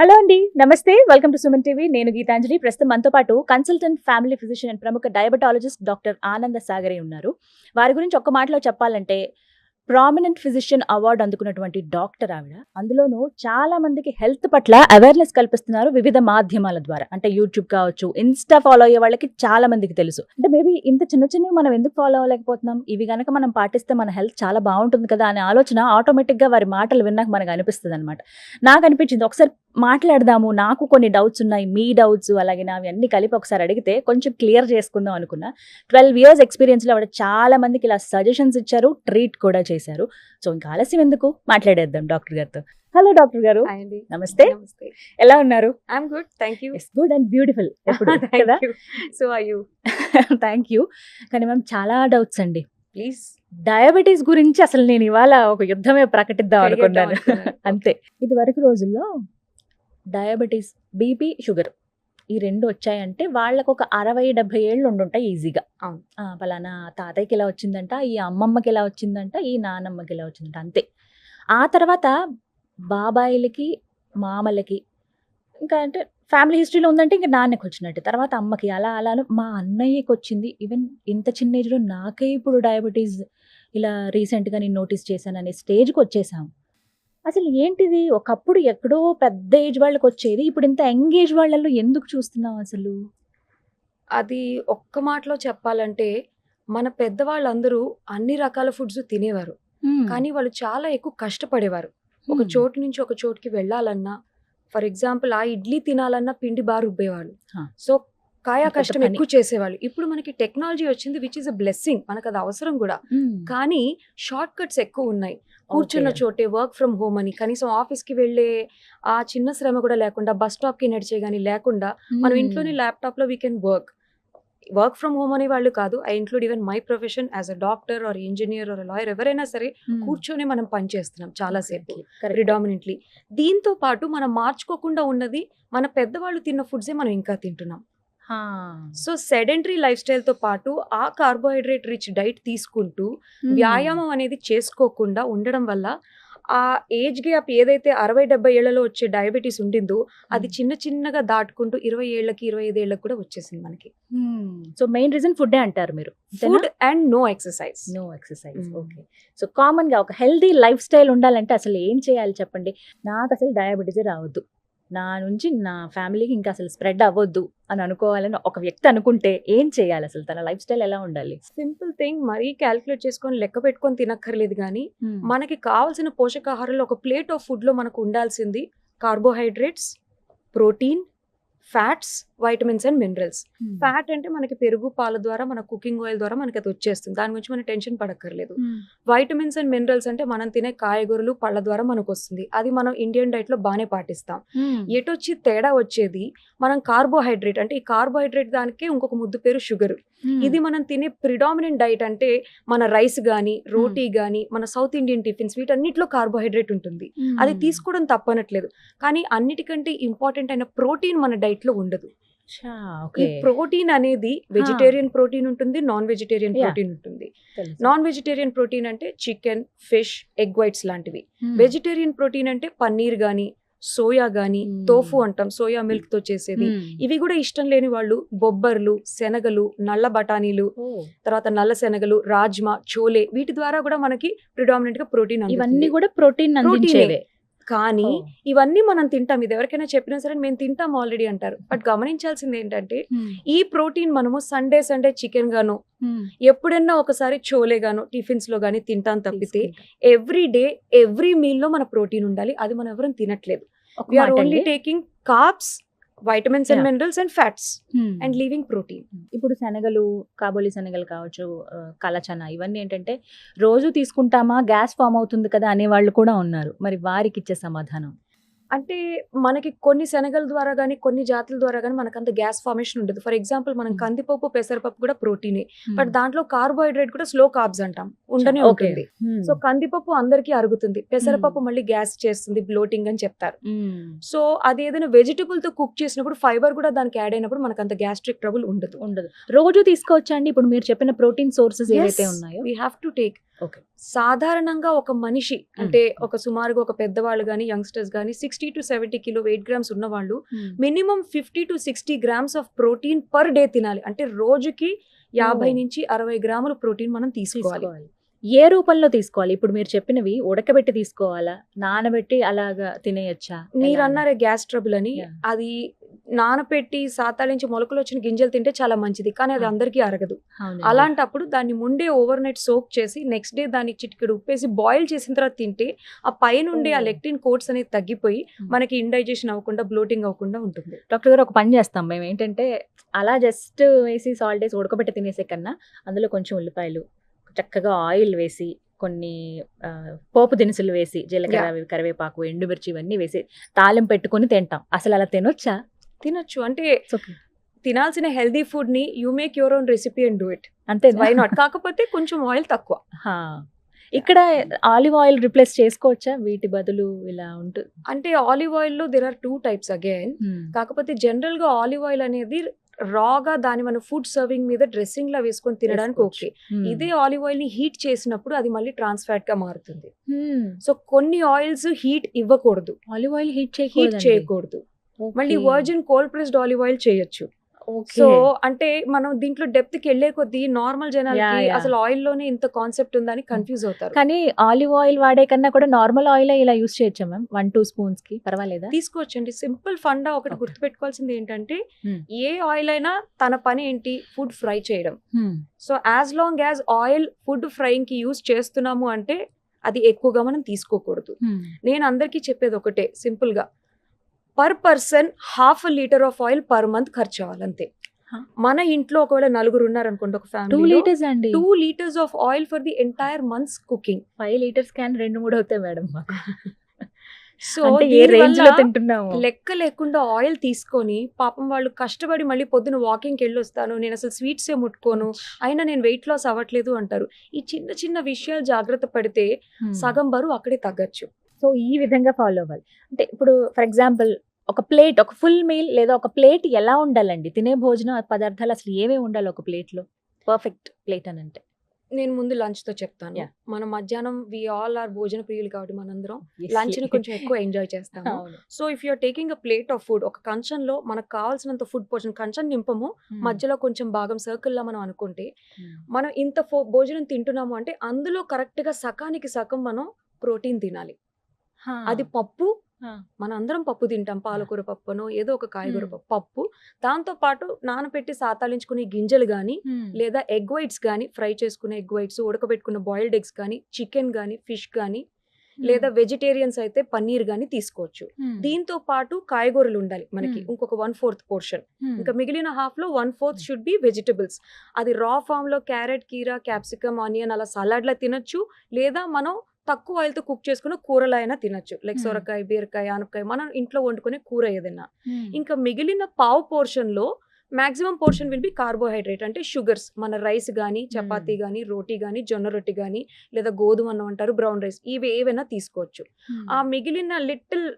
Hello అండి నమస్తే welcome to Suman TV నేను గీతాంజలి. ప్రస్తుతం మనతో పాటు కన్సల్టెంట్ ఫ్యామిలీ ఫిజిషియన్ అండ్ ప్రముఖ డయాబెటాలజిస్ట్ డాక్టర్ ఆనంద సాగరే ఉన్నారు. వారి గురించి ఒక్క మాటలో చెప్పాలంటే ప్రామినెంట్ ఫిజిషియన్ అవార్డు అందుకున్నటువంటి డాక్టర్ ఆవిడ. అందులోనూ చాలా మందికి హెల్త్ పట్ల అవేర్నెస్ కల్పిస్తున్నారు వివిధ మాధ్యమాల ద్వారా. అంటే యూట్యూబ్ కావచ్చు ఇన్స్టా ఫాలో అయ్యే వాళ్ళకి చాలా మందికి తెలుసు. అంటే మేబీ ఇంత చిన్న చిన్నవి మనం ఎందుకు ఫాలో అవ్వలేకపోతున్నాం? ఇవి గనక మనం పాటిస్తే మన హెల్త్ చాలా బాగుంటుంది కదా అనే ఆలోచన ఆటోమేటిక్గా వారి మాటలు విన్నాక మనకు అనిపిస్తుంది అనమాట నాకు అనిపించింది ఒకసారి మాట్లాడదాము నాకు కొన్ని డౌట్స్ ఉన్నాయి మీ డౌట్స్ అలాగే నావి అన్ని కలిపి ఒకసారి అడిగితే కొంచెం క్లియర్ చేసుకుందాం అనుకున్నా. ట్వెల్వ్ ఇయర్స్ ఎక్స్పీరియన్స్లో ఆవిడ చాలా మందికి ఇలా సజెషన్స్ ఇచ్చారు ట్రీట్ కూడా చేశారు. సో ఇంకా ఆలస్యం ఎందుకు? మాట్లాడేద్దాం డాక్టర్ గారితో. హలో డాక్టర్ గారు. నమస్తే. ఎలా ఉన్నారు? I'm good. Thank you. Good and beautiful కదా? So I you thank you కానీ మ్యామ్ చాలా డౌట్స్ అండి. ప్లీజ్ డయాబెటీస్ గురించి అసలు నేను ఇవాళ ఒక యుద్ధమే ప్రకటిద్దాం అనుకున్నాను. అంతే. ఇది వరకు రోజుల్లో డయాబెటీస్ బీపీ షుగర్ ఈ రెండు వచ్చాయంటే వాళ్ళకు ఒక అరవై డెబ్బై ఏళ్ళు ఉండుంటాయి ఈజీగా. పలానా తాతయ్యకి ఇలా వచ్చిందంట ఈ అమ్మమ్మకి ఇలా వచ్చిందంట ఈ నానమ్మకి ఇలా వచ్చిందంట అంతే. ఆ తర్వాత బాబాయిలకి మామలకి ఇంకా అంటే ఫ్యామిలీ హిస్టరీలో ఉందంటే ఇంకా నాన్నకి వచ్చినట్టు. తర్వాత అమ్మకి అలా అలా అని మా అన్నయ్యకి వచ్చింది. ఈవెన్ ఇంత చిన్న ఏజ్లో నాకే ఇప్పుడు డయాబెటీస్ ఇలా రీసెంట్గా నేను నోటీస్ చేశాను అనే స్టేజ్కి వచ్చేసాం. అసలు ఏంటిది? ఒకప్పుడు ఎక్కడో పెద్ద ఏజ్ వాళ్ళకి వచ్చేది ఇప్పుడు ఇంత యంగ్ ఏజ్ వాళ్ళలో ఎందుకు చూస్తున్నాం అసలు? అది ఒక్క మాటలో చెప్పాలంటే మన పెద్దవాళ్ళందరూ అన్ని రకాల ఫుడ్స్ తినేవారు. కానీ వాళ్ళు చాలా ఎక్కువ కష్టపడేవారు. ఒక చోటు నుంచి ఒక చోటుకి వెళ్ళాలన్నా ఫర్ ఎగ్జాంపుల్ ఆ ఇడ్లీ తినాలన్నా పిండి బాగా రుబ్బేవాళ్ళు. సో కాయా కష్టం. ఎక్కువ చేసేవాళ్ళు. ఇప్పుడు మనకి టెక్నాలజీ వచ్చింది విచ్ ఇస్ అ బ్లెస్సింగ్ మనకు అది అవసరం కూడా. కానీ షార్ట్ కట్స్ ఎక్కువ ఉన్నాయి. కూర్చున్న చోటే వర్క్ ఫ్రమ్ హోమ్ అని. కనీసం ఆఫీస్కి వెళ్ళే ఆ చిన్న శ్రమ కూడా లేకుండా బస్ స్టాప్కి నడిచే గానీ లేకుండా మనం ఇంట్లోనే ల్యాప్టాప్లో we can work work from home అనే వాళ్ళు కాదు I include even my profession as a doctor or engineer or lawyer ఎవరైనా సరే కూర్చొని మనం పని చేస్తున్నాం చాలా సేపు ప్రిడామినెంట్లీ దీంతో పాటు మనం మార్చుకోకుండా ఉన్నది మన పెద్దవాళ్ళు తిన్న ఫుడ్సే మనం ఇంకా తింటున్నాం. సో సెడెంటరీ లైఫ్ స్టైల్తో పాటు ఆ కార్బోహైడ్రేట్ రిచ్ డైట్ తీసుకుంటూ వ్యాయామం అనేది చేసుకోకుండా ఉండడం వల్ల ఆ ఏజ్ గ్యాప్ ఏదైతే అరవై డెబ్బై ఏళ్ళలో వచ్చే డయాబెటీస్ ఉండిందో అది చిన్న చిన్నగా దాటుకుంటూ ఇరవై ఏళ్ళకి ఇరవై ఐదు ఏళ్ళకి కూడా వచ్చేసింది మనకి. సో మెయిన్ రీజన్ ఫుడ్ అంటారు మీరు. Food and no exercise. No exercise. Okay. So కామన్గా ఒక హెల్దీ లైఫ్ స్టైల్ ఉండాలంటే అసలు ఏం చేయాలి చెప్పండి? నాకు అసలు డయాబెటీస్ రావద్దు. నా నుంచి నా ఫ్యామిలీకి ఇంకా అసలు స్ప్రెడ్ అవ్వద్దు అని అనుకోవాలని ఒక వ్యక్తి అనుకుంటే ఏం చేయాలి అసలు? తన లైఫ్ స్టైల్ ఎలా ఉండాలి? సింపుల్ థింగ్ మరీ క్యాల్కులేట్ చేసుకొని లెక్క పెట్టుకొని తినక్కర్లేదు కానీ మనకి కావాల్సిన పోషకాహారాలు ఒక ప్లేట్ ఆఫ్ ఫుడ్లో మనకు ఉండాల్సింది carbohydrates protein fats vitamins and minerals fat అంటే మనకి పెరుగు పాల ద్వారా మన కుకింగ్ ఆయిల్ ద్వారా మనకి అది వచ్చేస్తుంది. దాని గురించి మనం టెన్షన్ పడక్కర్లేదు. వైటమిన్స్ అండ్ మినరల్స్ అంటే మనం తినే కాయగూరలు పళ్ళ ద్వారా మనకు వస్తుంది అది మనం ఇండియన్ డైట్లో బాగానే పాటిస్తాం. ఎటొచ్చి తేడా వచ్చేది? మనం కార్బోహైడ్రేట్ అంటే ఈ కార్బోహైడ్రేట్ దానికే ఇంకొక ముద్దు పేరు షుగర్ ఇది మనం తినే ప్రిడామినెంట్ డైట్ అంటే మన రైస్ గానీ రోటీ గానీ మన సౌత్ ఇండియన్ టిఫిన్స్ వీటన్నిటిలో కార్బోహైడ్రేట్ ఉంటుంది. అది తీసుకోవడం తప్పనట్లేదు. కానీ అన్నిటికంటే ఇంపార్టెంట్ అయిన ప్రోటీన్ మన డైట్లో ఉండదు. ఈ ప్రోటీన్ అనేది వెజిటేరియన్ ప్రోటీన్ ఉంటుంది నాన్ వెజిటేరియన్. ప్రోటీన్ ఉంటుంది. నాన్ వెజిటేరియన్ ప్రోటీన్ అంటే చికెన్ ఫిష్ ఎగ్ వైట్స్ లాంటివి. వెజిటేరియన్ ప్రోటీన్ అంటే పన్నీర్ గానీ సోయా గానీ. తోఫు అంటాం సోయా మిల్క్తో చేసేది ఇవి కూడా ఇష్టం లేని వాళ్ళు బొబ్బర్లు శనగలు నల్ల బఠానీలు తర్వాత నల్ల శనగలు రాజ్మా చోలే వీటి ద్వారా కూడా మనకి ప్రిడామినెంట్గా ప్రోటీన్ ఇవన్నీ కూడా ప్రోటీన్ కానీ. ఇవన్నీ మనం తింటాం. ఇది ఎవరికైనా చెప్పినా సరే మేము తింటాం ఆల్రెడీ అంటారు. బట్ గమనించాల్సింది ఏంటంటే ఈ ప్రోటీన్ మనము సండే సండే చికెన్ గాను ఎప్పుడైనా ఒకసారి చోలే గాను టిఫిన్స్లో గానీ తింటాం తప్పితే ఎవ్రీ డే ఎవ్రీ మీల్లో మన ప్రోటీన్ ఉండాలి. అది మనం ఎవరు తినట్లేదు. We're only taking carbs vitamins and. Minerals and fats and leaving protein ఇప్పుడు శనగలు కాబోలి శనగలు కావచ్చు కలచన ఇవన్నీ ఏంటంటే రోజు తీసుకుంటామా గ్యాస్ ఫామ్ అవుతుంది కదా అనే వాళ్ళు కూడా ఉన్నారు. మరి వారికి ఇచ్చే సమాధానం? అంటే మనకి కొన్ని శనగల ద్వారా కానీ కొన్ని జాతుల ద్వారా కానీ మనకు అంత గ్యాస్ ఫార్మేషన్ ఉండదు. ఫర్ ఎగ్జాంపుల్ మనం. కందిపప్పు పెసరపప్పు కూడా ప్రోటీనే. బట్ దాంట్లో కార్బోహైడ్రేట్ కూడా స్లో కార్బ్స్ అంటాం. ఉండనే ఓకే. ఉంటుంది. సో కందిపప్పు అందరికీ అరుగుతుంది. పెసరపప్పు మళ్ళీ గ్యాస్ చేస్తుంది బ్లోటింగ్ అని చెప్తారు. సో అది ఏదైనా వెజిటబుల్తో కుక్ చేసినప్పుడు ఫైబర్ కూడా దానికి యాడ్ అయినప్పుడు మనకు అంత గ్యాస్ట్రిక్ ట్రబుల్ ఉండదు. ఉండదు. రోజు తీసుకోవచ్చా అండి? ఇప్పుడు మీరు చెప్పిన ప్రోటీన్ సోర్సెస్ ఏవైతే ఉన్నాయో? వీ హ్యావ్ టు టేక్ సాధారణంగా ఒక మనిషి అంటే ఒక సుమారుగా ఒక పెద్దవాళ్ళు కానీ యంగ్స్టర్స్ కానీ sixty to seventy kilo weight grams ఉన్న వాళ్ళు minimum fifty to sixty grams of protein per day తినాలి. అంటే రోజుకి యాభై. నుంచి అరవై గ్రాముల ప్రోటీన్ మనం తీసుకోవాలి. ఏ రూపంలో తీసుకోవాలి? ఇప్పుడు మీరు చెప్పినవి ఉడకబెట్టి తీసుకోవాలా? నానబెట్టి అలాగా తినేయచ్చా? మీరు? అన్నారే గ్యాస్ ట్రబుల్ అని. అది నానపెట్టి సాతాలించి మొలకలు వచ్చిన గింజలు తింటే చాలా మంచిది కానీ అది. అందరికీ అరగదు. అలాంటప్పుడు దాన్ని ముందే ఓవర్ నైట్ సోక్ చేసి నెక్స్ట్ డే దాన్ని చిటికెడు ఉప్పేసి బాయిల్ చేసిన తర్వాత తింటే ఆ పైనుండే ఆ. లెక్టిన్ కోట్స్ అనేది తగ్గిపోయి. మనకి ఇండైజెషన్ అవ్వకుండా బ్లోటింగ్ అవ్వకుండా ఉంటుంది డాక్టర్ గారు ఒక పని చేస్తాం మేము ఏంటంటే అలా జస్ట్ వేసి సాల్ట్ వేసి ఉడకబెట్టి తినేసే కన్నా అందులో కొంచెం ఉల్లిపాయలు చక్కగా ఆయిల్ వేసి కొన్ని పోపు దినుసులు వేసి జీలకర్ర. కరివేపాకు ఎండుమిర్చి ఇవన్నీ వేసి తాలింపు పెట్టుకొని తింటాం అసలు అలా తినొచ్చా తినొచ్చు. అంటే. తినాల్సిన హెల్దీ ఫుడ్ని you make your own recipe and do it అంతే వై నాట్ కాకపోతే కొంచెం ఆయిల్ తక్కువ. ఇక్కడ ఆలివ్ ఆయిల్ రిప్లేస్ చేసుకోవచ్చా? వీటి బదులు ఇలా ఉంటుంది అంటే ఆలివ్ ఆయిల్లో there are two types again కాకపోతే జనరల్గా ఆలివ్ ఆయిల్ అనేది రాగా దాని మన ఫుడ్ సర్వింగ్ మీద డ్రెస్సింగ్ లా వేసుకొని తినడానికి ఓకే ఇదే ఆలివ్ ఆయిల్ని హీట్ చేసినప్పుడు అది మళ్ళీ ట్రాన్స్ ఫ్యాట్గా మారుతుంది. సో కొన్ని ఆయిల్స్ హీట్ ఇవ్వకూడదు. ఆలివ్ ఆయిల్ హీట్ హీట్ చేయకూడదు. మళ్ళీ virgin cold pressed olive oil చేయొచ్చు. సో అంటే మనం దీంట్లో డెప్త్కి వెళ్ళే కొద్దీ నార్మల్ జనాలకి. అసలు ఆయిల్లోనే ఇంత కాన్సెప్ట్ ఉందని కన్ఫ్యూజ్ అవుతారు. కానీ ఆలివ్ ఆయిల్ వాడే కన్నా కూడా నార్మల్ ఆయిల్ ఇలా యూస్ చేయొచ్చా మ్యామ్ వన్ టూ స్పూన్స్కి? పర్వాలేదా? తీసుకోవచ్చండి. సింపుల్ ఫండా ఒకటి Okay. గుర్తుపెట్టుకోవాల్సింది ఏంటంటే Hmm. ఏ ఆయిల్ అయినా తన పని ఏంటి? ఫుడ్ ఫ్రై చేయడం. So as long as oil food ఫ్రైయింగ్కి use చేస్తున్నాము అంటే అది ఎక్కువగా మనం తీసుకోకూడదు. నేను అందరికీ చెప్పేది ఒకటే సింపుల్గా. Per person half litre of oil per month ఖర్చు అవ్వాలి అంతే Huh? మన ఇంట్లో ఒకవేళ నలుగురు ఉన్నారనుకోండి ఒక టూ ఫ్యామిలీ లీటర్స్ అండి. Two litres of oil for the entire months cooking. Five litres can రెండు మూడు అవుతాయి మేడం సో ఏ రేంజ్లో తింటున్నాము. లెక్క లేకుండా ఆయిల్ తీసుకొని పాపం వాళ్ళు కష్టపడి మళ్ళీ పొద్దున వాకింగ్కి వెళ్ళి వస్తాను నేను అసలు స్వీట్స్ ఏ ముట్టుకోను అయినా నేను వెయిట్ లాస్ అవ్వట్లేదు అంటారు. ఈ చిన్న చిన్న విషయాలు జాగ్రత్త పడితే. సగం బరువు అక్కడే తగ్గచ్చు. సో ఈ విధంగా ఫాలో అవ్వాలి. అంటే ఇప్పుడు ఫర్ ఎగ్జాంపుల్ ఒక ప్లేట్ ఒక ఫుల్ మీల్ లేదా ఒక ప్లేట్ ఎలా ఉండాలండి తినే భోజన పదార్థాలు అసలు ఏమేమి ఉండాలి ఒక ప్లేట్లో పర్ఫెక్ట్ ప్లేట్ అని అంటే నేను ముందు లంచ్తో చెప్తాను. మనం మధ్యాహ్నం వి ఆల్ ఆర్ భోజన ప్రియులు కాబట్టి మనందరం లంచ్ని కొంచెం ఎక్కువ ఎంజాయ్ చేస్తాము. So if you're taking a plate of food ఒక కంచంలో మనకు కావాల్సినంత ఫుడ్ పోర్షన్ కంచం నింపము Hmm. మధ్యలో కొంచెం భాగం circle లా మనం అనుకుంటే Hmm. మనం ఇంత భోజనం తింటున్నాము అంటే అందులో కరెక్ట్గా సకానికి సగం మనం ప్రోటీన్ తినాలి. అది పప్పు. మన అందరం పప్పు తింటాం పాలకూర పప్పునో ఏదో ఒక కాయగూర. పప్పు పప్పు దాంతో పాటు నానబెట్టి సాతాలించుకునే గింజలు Hmm. లేదా ఎగ్ వైట్స్ కానీ ఫ్రై చేసుకునే ఎగ్ వైట్స్ ఉడకబెట్టుకున్న బాయిల్డ్ ఎగ్స్ కానీ చికెన్ కానీ ఫిష్ కానీ లేదా వెజిటేరియన్స్ అయితే పన్నీర్ కానీ తీసుకోవచ్చు. దీంతో పాటు కాయగూరలు ఉండాలి మనకి. ఇంకొక వన్ ఫోర్త్ పోర్షన్. ఇంకా మిగిలిన హాఫ్లో one fourth should be vegetables అది రా ఫామ్లో క్యారెట్ కీరా క్యాప్సికమ్ ఆనియన్ అలా సలాడ్ లా తినొచ్చు లేదా మనం తక్కువ ఆయిల్తో కుక్ చేసుకున్న కూరలు అయినా తినొచ్చు. లైక్. సొరకాయ బీరకాయ ఆనపకాయ మనం ఇంట్లో వండుకునే కూర ఏదైనా. ఇంకా మిగిలిన పావు పోర్షన్లో maximum portion will be carbohydrate అంటే షుగర్స్. మన రైస్ కానీ చపాతీ కానీ రోటీ కానీ జొన్న రొట్టి కానీ లేదా గోధుమ అన్నం అంటారు బ్రౌన్ రైస్ ఇవి ఏవైనా తీసుకోవచ్చు. ఆ మిగిలిన లిటిల్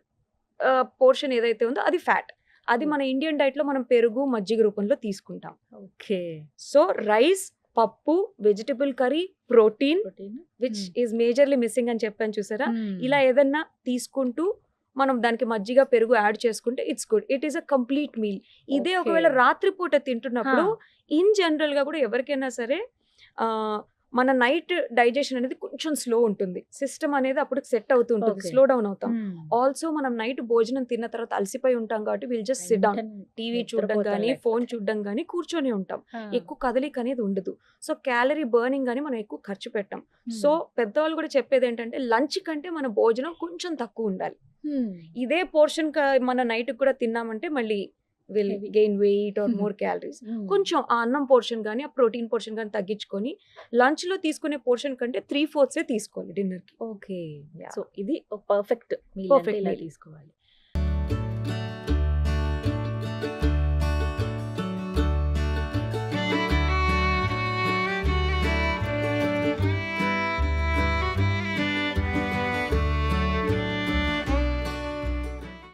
పోర్షన్ ఏదైతే ఉందో అది ఫ్యాట్. అది మన ఇండియన్ డైట్లో మనం పెరుగు మజ్జిగ రూపంలో తీసుకుంటాం. ఓకే. సో రైస్ పప్పు vegetable curry protein which Hmm. Is majorly missing అని చెప్పాను చూసారా? ఇలా ఏదన్నా తీసుకుంటూ మనం దానికి మజ్జిగ పెరుగు యాడ్ చేసుకుంటే it's good it is a complete meal ఇదే. ఒకవేళ రాత్రిపూట తింటున్నప్పుడు ఇన్ జనరల్గా కూడా ఎవరికైనా సరే మన నైట్ డైజెషన్ అనేది కొంచెం స్లో ఉంటుంది. సిస్టమ్ అనేది అప్పుడు సెట్ అవుతూ ఉంటుంది. స్లో డౌన్ అవుతాం. ఆల్సో మనం నైట్ భోజనం తిన్న తర్వాత అలసిపోయి ఉంటాం కాబట్టి will just sit down. TV చూడడం కానీ ఫోన్ చూడడం కానీ కూర్చొని ఉంటాం. ఎక్కువ కదలిక అనేది ఉండదు. సో క్యాలరీ బర్నింగ్ అని మనం ఎక్కువ ఖర్చు పెట్టాం. సో పెద్దవాళ్ళు కూడా చెప్పేది ఏంటంటే లంచ్ కంటే మన భోజనం కొంచెం తక్కువ ఉండాలి. ఇదే పోర్షన్ మన నైట్ కూడా తిన్నామంటే మళ్ళీ will. Gain weight or. More calories కొంచెం ఆ అన్నం పోర్షన్ కానీ ఆ ప్రోటీన్ పోర్షన్ కానీ తగ్గించుకొని లంచ్లో తీసుకునే పోర్షన్ కంటే త్రీ ఫోర్త్స్ తీసుకోవాలి డిన్నర్కి ఓకే. సో ఇది పర్ఫెక్ట్ meal. తీసుకోవాలి